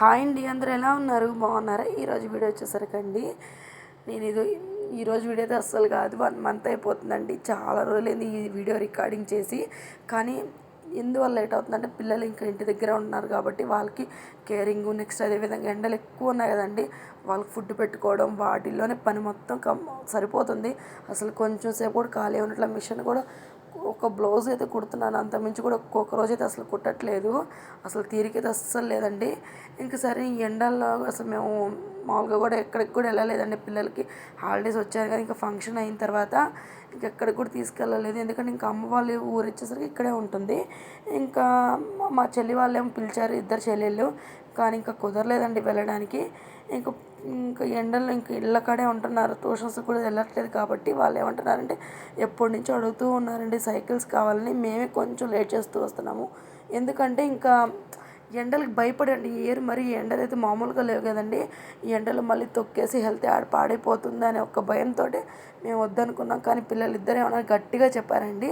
Hi అండి అందరూ ఎలా ఉన్నారు? బాగున్నారా? ఈరోజు వీడియో వచ్చేసరికండి నేను ఇది ఈరోజు వీడియో అయితే అస్సలు కాదు వన్ మంత్ అయిపోతుందండి చాలా రోజులైంది ఈ వీడియో రికార్డింగ్ చేసి కానీ ఎందువల్ల లేట్ అవుతుందంటే పిల్లలు ఇంకా ఇంటి దగ్గర ఉన్నారు కాబట్టి వాళ్ళకి కేరింగ్ నెక్స్ట్ అదేవిధంగా ఎండలు ఎక్కువ ఉన్నాయి కదండి వాళ్ళకి ఫుడ్ పెట్టుకోవడం వాటిల్లోనే పని మొత్తం కమ్ సరిపోతుంది అసలు కొంచెం సేపు కూడా ఖాళీ ఉన్నట్ల మిషన్ కూడా ఒక బ్లౌజ్ అయితే కుడుతున్నాను. అంత మించి కూడా ఒక్కొక్క రోజు అయితే అసలు కుట్టట్లేదు. అసలు తీరికైతే అస్సలు లేదండి. ఇంక సరే ఈ ఎండల్లో అసలు మేము మామూలుగా కూడా ఎక్కడికి కూడా వెళ్ళలేదండి పిల్లలకి. హాలిడేస్ వచ్చారు కానీ ఇంకా ఫంక్షన్ అయిన తర్వాత ఇంకెక్కడికి కూడా తీసుకెళ్ళలేదు. ఎందుకంటే ఇంకా అమ్మ వాళ్ళు ఊరు వచ్చేసరికి ఇక్కడే ఉంటుంది. ఇంకా మా చెల్లి వాళ్ళు ఏమో పిలిచారు ఇద్దరు చెల్లెళ్ళు. కానీ ఇంకా కుదరలేదండి వెళ్ళడానికి. ఇంకా ఇంకా ఎండల్లో ఇంకా ఇళ్ళ కాడే ఉంటున్నారు. ట్యూషన్స్ కూడా వెళ్ళట్లేదు కాబట్టి వాళ్ళు ఏమంటున్నారంటే ఎప్పటి నుంచో అడుగుతూ ఉన్నారండి సైకిల్స్ కావాలని మేమే కొంచెం లేట్ చేస్తూ వస్తున్నాము. ఎందుకంటే ఇంకా ఎండలకు భయపడండి. ఈ ఇయర్ మరి ఎండలు అయితే మామూలుగా లేవు కదండి. ఈ ఎండలు మళ్ళీ తొక్కేసి హెల్త్ ఆడ పాడైపోతుంది అనే ఒక భయంతో మేము వద్దనుకున్నాం. కానీ పిల్లలు ఇద్దరు ఏమన్నా గట్టిగా చెప్పారండి.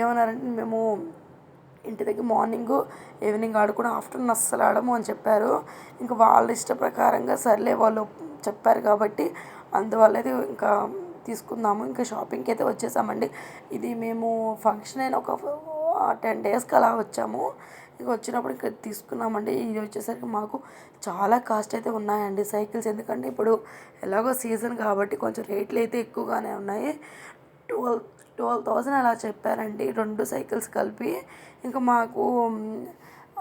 ఏమన్నారంటే మేము ఇంటి దగ్గర మార్నింగ్ ఈవినింగ్ ఆడుకుని ఆఫ్టర్నూన్ అస్సలు ఆడము అని చెప్పారు. ఇంకా వాళ్ళ ఇష్ట ప్రకారంగా సర్లే వాళ్ళు చెప్పారు కాబట్టి అందువల్ల అయితే ఇంకా తీసుకుందాము. ఇంకా షాపింగ్కి అయితే వచ్చేసామండి. ఇది మేము ఫంక్షన్ అయిన ఒక టెన్ డేస్కి అలా వచ్చాము. ఇక వచ్చినప్పుడు ఇంకా తీసుకున్నామండి. ఇది వచ్చేసరికి మాకు చాలా కాస్ట్ అయితే ఉన్నాయండి సైకిల్స్. ఎందుకంటే ఇప్పుడు ఎలాగో సీజన్ కాబట్టి కొంచెం రేట్లు అయితే ఎక్కువగానే ఉన్నాయి. ట్వెల్వ్ ట్వెల్వ్ థౌజండ్ అలా చెప్పారండి. రెండు సైకిల్స్ కలిపి. ఇంకా మాకు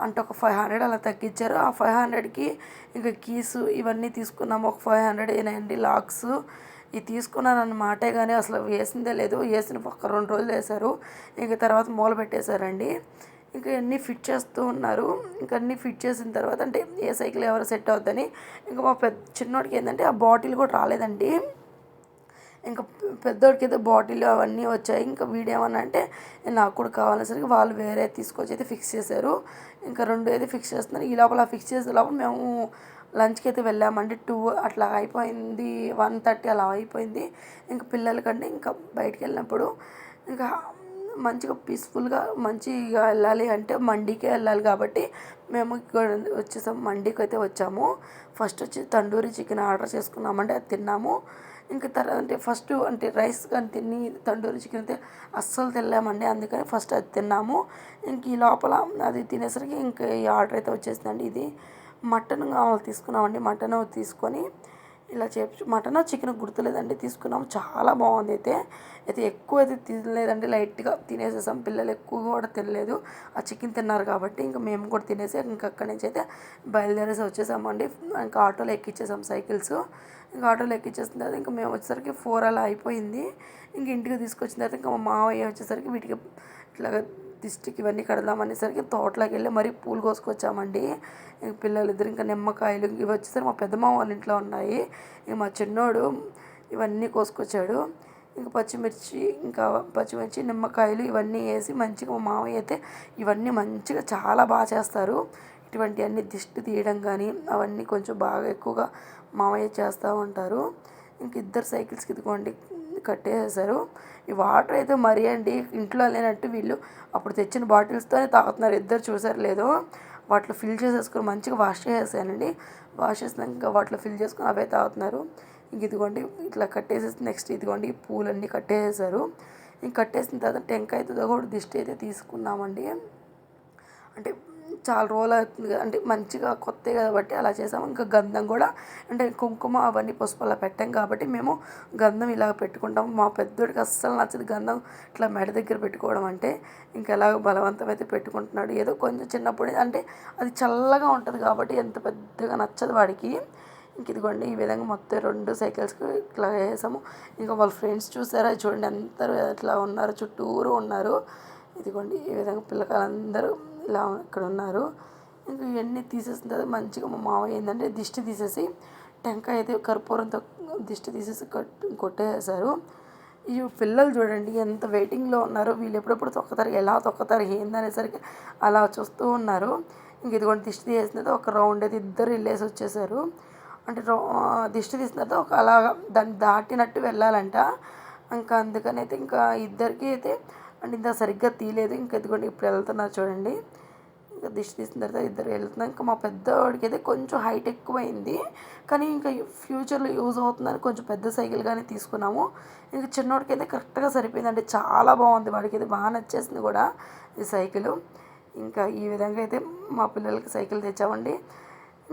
అంటే ఒక ఫైవ్ హండ్రెడ్ అలా తగ్గించారు. ఆ ఫైవ్ హండ్రెడ్కి ఇంకా కీస్ ఇవన్నీ తీసుకున్నాము. ఒక ఫైవ్ హండ్రెడ్ ఏనండి లాక్స్. ఇది తీసుకున్నాను అన్నమాటే కానీ అసలు వేసిందే లేదు. వేసిన ఒక రెండు రోజులు వేశారు. ఇంక తర్వాత మూల పెట్టేశారండి. ఇంకా అన్నీ ఫిట్ చేస్తూ ఉన్నారు. ఇంకా అన్నీ ఫిట్ చేసిన తర్వాత అంటే ఏ సైకిల్ ఎవరు సెట్ అవుద్దని. ఇంకా మా పెద్ద చిన్నోడికి ఏంటంటే ఆ బాటిల్ కూడా రాలేదండి. ఇంకా పెద్దోడికి అయితే బాటిల్ అవన్నీ వచ్చాయి. ఇంకా వీడేమన్నా అంటే నాకు కూడా కావాలనేసరికి వాళ్ళు వేరే తీసుకొచ్చి అయితే ఫిక్స్ చేశారు. ఇంకా రెండు అయితే ఫిక్స్ చేస్తున్నారు. ఈ లోపల ఫిక్స్ చేసే లోపల మేము లంచ్కి అయితే వెళ్ళామండి. టూ అట్లా అయిపోయింది. వన్ థర్టీ అలా అయిపోయింది. ఇంకా పిల్లలకంటే ఇంకా బయటికి వెళ్ళినప్పుడు ఇంకా మంచిగా పీస్ఫుల్గా మంచిగా వెళ్ళాలి అంటే మండీకే వెళ్ళాలి కాబట్టి మేము ఇక్కడ వచ్చేసాం. మండీకి అయితే వచ్చాము. ఫస్ట్ వచ్చి తండూరి చికెన్ ఆర్డర్ చేసుకున్నామంటే అది తిన్నాము. ఇంకా తర్వాత అంటే ఫస్ట్ అంటే రైస్ కానీ తిని తండూరి చికెన్ అయితే అస్సలు తినలేమండి. అందుకని ఫస్ట్ అది తిన్నాము. ఇంక ఈ లోపల అది తినేసరికి ఇంకా ఈ ఆర్డర్ అయితే వచ్చేసిందండి. ఇది మటన్ కావాలి తీసుకున్నామండి. మటన్ తీసుకొని ఇలా చేపించు మటన్ చికెన్ గుర్తులేదండి తీసుకున్నాం చాలా బాగుంది అయితే. అయితే ఎక్కువ అయితే తినలేదండి లైట్గా తినేసేసాం. పిల్లలు ఎక్కువ కూడా తినలేదు. ఆ చికెన్ తిన్నారు కాబట్టి ఇంకా మేము కూడా తినేసి ఇంకా అక్కడి నుంచి అయితే బయలుదేరేసి వచ్చేసామండి. ఇంకా ఆటోలో ఎక్కిచ్చేసాం సైకిల్స్. ఇంకా ఆటోలో ఎక్కిచ్చేసిన తర్వాత ఇంకా మేము వచ్చేసరికి ఫోర్ అలా అయిపోయింది. ఇంక ఇంటికి తీసుకొచ్చిన తర్వాత ఇంకా మా మావయ్య వచ్చేసరికి వీటికి ఇట్లా దిష్టికి ఇవన్నీ కడదాం అనేసరికి తోటలోకి వెళ్ళి మరీ పూలు కోసుకొచ్చామండి. ఇంక పిల్లలు ఇద్దరు ఇంకా నిమ్మకాయలు ఇవి వచ్చేసరికి మా పెద్దమ్మ వాళ్ళ ఇంట్లో ఉన్నాయి. ఇంక మా చిన్నోడు ఇవన్నీ కోసుకొచ్చాడు. ఇంకా పచ్చిమిర్చి ఇంకా పచ్చిమిర్చి నిమ్మకాయలు ఇవన్నీ వేసి మంచిగా మా మామయ్య అయితే ఇవన్నీ మంచిగా చాలా బాగా చేస్తారు. ఇటువంటి అన్ని దిష్టి తీయడం కానీ అవన్నీ కొంచెం బాగా ఎక్కువగా మామయ్య చేస్తూ ఉంటారు. ఇంక ఇద్దరు సైకిల్స్కి ఇదిగోండి కట్టేసేసారు ఈ వాటర్ అయితే మరీ అండి ఇంట్లో లేనట్టు వీళ్ళు అప్పుడు తెచ్చిన బాటిల్స్తోనే తాగుతున్నారు. ఇద్దరు చూసారు లేదో వాటిలో ఫిల్ చేసేసుకొని మంచిగా వాష్ చేసేసానండి. వాష్ చేసినాక ఇంకా వాటిలో ఫిల్ చేసుకుని అవే తాగుతున్నారు. ఇంక ఇదిగోండి ఇట్లా కట్టేసేసి నెక్స్ట్ ఇదిగోండి పూలన్నీ కట్టేసేసారు ఇంక కట్టేసిన తర్వాత టెంకాయతో కూడా దిష్టి అయితే తీసుకున్నామండి. అంటే చాలా రోజులు అవుతుంది అంటే మంచిగా కొత్త కాబట్టి అలా చేసాము ఇంకా గంధం కూడా అంటే కుంకుమ అవన్నీ పసుపు అలా పెట్టాం కాబట్టి మేము గంధం ఇలా పెట్టుకుంటాము మా పెద్దోడికి అస్సలు నచ్చదు గంధం ఇట్లా మెడ దగ్గర పెట్టుకోవడం అంటే. ఇంకా ఎలా బలవంతం అయితే పెట్టుకుంటున్నాడు. ఏదో కొంచెం చిన్నప్పుడు అంటే అది చల్లగా ఉంటుంది కాబట్టి ఎంత పెద్దగా నచ్చదు వాడికి. ఇంక ఇదిగోండి ఈ విధంగా మొత్తం రెండు సైకిల్స్కి ఇట్లా వేసాము. ఇంకా వాళ్ళ ఫ్రెండ్స్ చూసారా? చూడండి అందరూ ఇట్లా ఉన్నారు చుట్టూరు ఉన్నారు. ఇదిగోండి ఈ విధంగా పిల్లకాయలందరూ ఇలా ఇక్కడ ఉన్నారు ఇంకా ఇవన్నీ తీసేసిన తర్వాత మంచిగా మా మామయ్య ఏంటంటే దిష్టి తీసేసి టెంకాయ అయితే కర్పూరంతో దిష్టి తీసేసి కట్ కొట్టేసారు ఈ పిల్లలు చూడండి ఎంత వెయిటింగ్లో ఉన్నారో వీళ్ళు ఎప్పుడెప్పుడు తొక్కతారు ఎలా తొక్కతారు ఏందనేసరికి అలా చూస్తూ ఉన్నారు. ఇంక ఇదిగోండి దిష్టి తీసేసిన ఒక రౌండ్ అయితే ఇద్దరు వెళ్ళేసి వచ్చేసారు. అంటే దిష్టి తీసిన తర్వాత ఒక అలాగా దాన్ని దాటినట్టు వెళ్ళాలంట. ఇంకా అందుకని అయితే ఇంకా ఇద్దరికి అయితే అంటే ఇంత సరిగ్గా తీయలేదు. ఇంకా ఎదుగుండి ఇప్పుడు వెళ్తున్నారు చూడండి. ఇంకా దిష్టి తీసిన తర్వాత ఇద్దరు వెళ్తున్నాం ఇంకా మా పెద్దవాడికి అయితే కొంచెం హైట్ ఎక్కువైంది. కానీ ఇంకా ఫ్యూచర్లో యూజ్ అవుతుందని కొంచెం పెద్ద సైకిల్ కానీ తీసుకున్నాము. ఇంకా చిన్నోడికి అయితే కరెక్ట్గా సరిపోయింది అంటే చాలా బాగుంది. వాడికి అయితే బాగా నచ్చేసింది కూడా ఈ సైకిల్. ఇంకా ఈ విధంగా అయితే మా పిల్లలకి సైకిల్ తెచ్చామండి.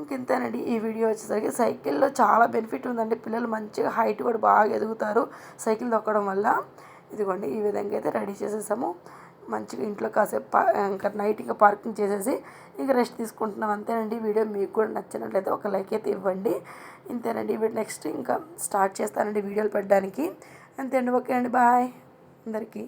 ఇంకెంతేనండి ఈ వీడియో వచ్చేసరికి సైకిల్లో చాలా బెనిఫిట్ ఉందండి. పిల్లలు మంచిగా హైట్ కూడా బాగా ఎదుగుతారు సైకిల్ తొక్కడం వల్ల. ఇదిగోండి ఈ విధంగా అయితే రెడీ చేసేసాము. మంచిగా ఇంట్లో కాసేపు పా ఇంకా నైట్ ఇంకా పార్కింగ్ చేసేసి ఇంకా రెస్ట్ తీసుకుంటున్నాం. అంతేనండి. వీడియో మీకు కూడా నచ్చినట్లయితే ఒక లైక్ అయితే ఇవ్వండి. ఇంతేనండి. వీడియో నెక్స్ట్ ఇంకా స్టార్ట్ చేస్తానండి వీడియోలు పెట్టడానికి. అంతే అండి. ఓకే అండి. బాయ్. అందరికీ.